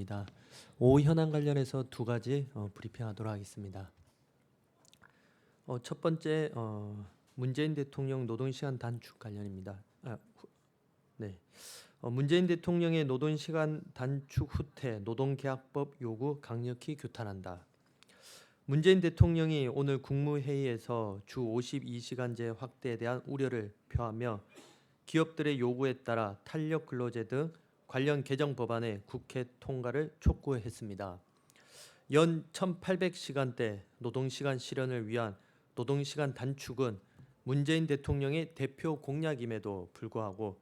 입니다. 오 현안 관련해서 두 가지 어, 브리핑하도록 하겠습니다. 어, 첫 번째 어, 문재인 대통령 노동시간 단축 관련입니다. 아, 후, 네, 어, 문재인 대통령의 노동시간 단축 후퇴 노동계약법 요구 강력히 규탄한다. 문재인 대통령이 오늘 국무회의에서 주 52시간제 확대에 대한 우려를 표하며 기업들의 요구에 따라 탄력 근로제 등 관련 개정 법안의 국회 통과를 촉구했습니다. 연 1,800시간대 노동시간 실현을 위한 노동시간 단축은 문재인 대통령의 대표 공약임에도 불구하고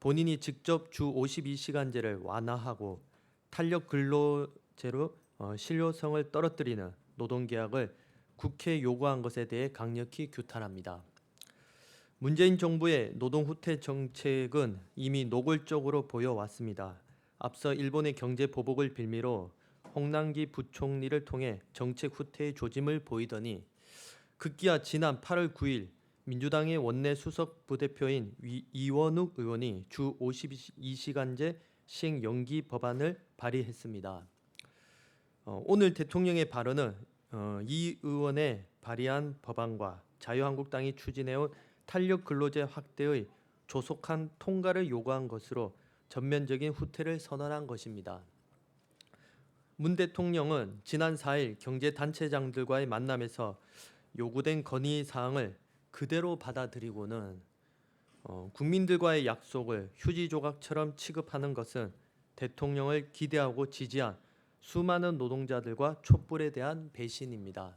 본인이 직접 주 52시간제를 완화하고 탄력 근로제로 어, 실효성을 떨어뜨리는 노동계약을 국회에 요구한 것에 대해 강력히 규탄합니다. 문재인 정부의 노동 후퇴 정책은 이미 노골적으로 보여왔습니다. 앞서 일본의 경제 보복을 빌미로 홍남기 부총리를 통해 정책 후퇴의 조짐을 보이더니 급기야 지난 8월 9일 민주당의 원내 수석 부대표인 위- 이원욱 의원이 주 52시간제 시행 연기 법안을 발의했습니다. 어, 오늘 대통령의 발언은 어, 이 의원의 발의한 법안과 자유한국당이 추진해온 탄력 근로제 확대의 조속한 통과를 요구한 것으로 전면적인 후퇴를 선언한 것입니다. 문 대통령은 지난 4일 경제단체장들과의 만남에서 요구된 건의 사항을 그대로 받아들이고는 어, 국민들과의 약속을 휴지 조각처럼 취급하는 것은 대통령을 기대하고 지지한 수많은 노동자들과 촛불에 대한 배신입니다.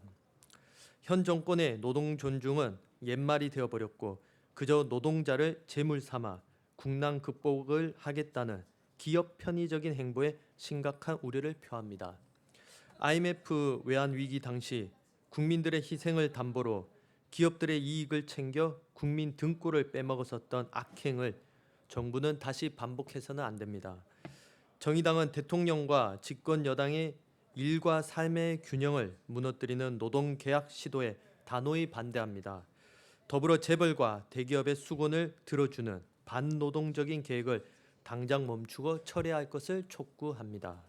현 정권의 노동 존중은 옛말이 되어버렸고 그저 노동자를 재물 삼아 국난 극복을 하겠다는 기업 편의적인 행보에 심각한 우려를 표합니다. IMF 외환 위기 당시 국민들의 희생을 담보로 기업들의 이익을 챙겨 국민 등골을 빼먹었었던 악행을 정부는 다시 반복해서는 안 됩니다. 정의당은 대통령과 집권 여당의 일과 삶의 균형을 무너뜨리는 노동 계약 시도에 단호히 반대합니다. 더불어 재벌과 대기업의 수곤을 들어주는 반노동적인 계획을 당장 멈추고 철회할 것을 촉구합니다.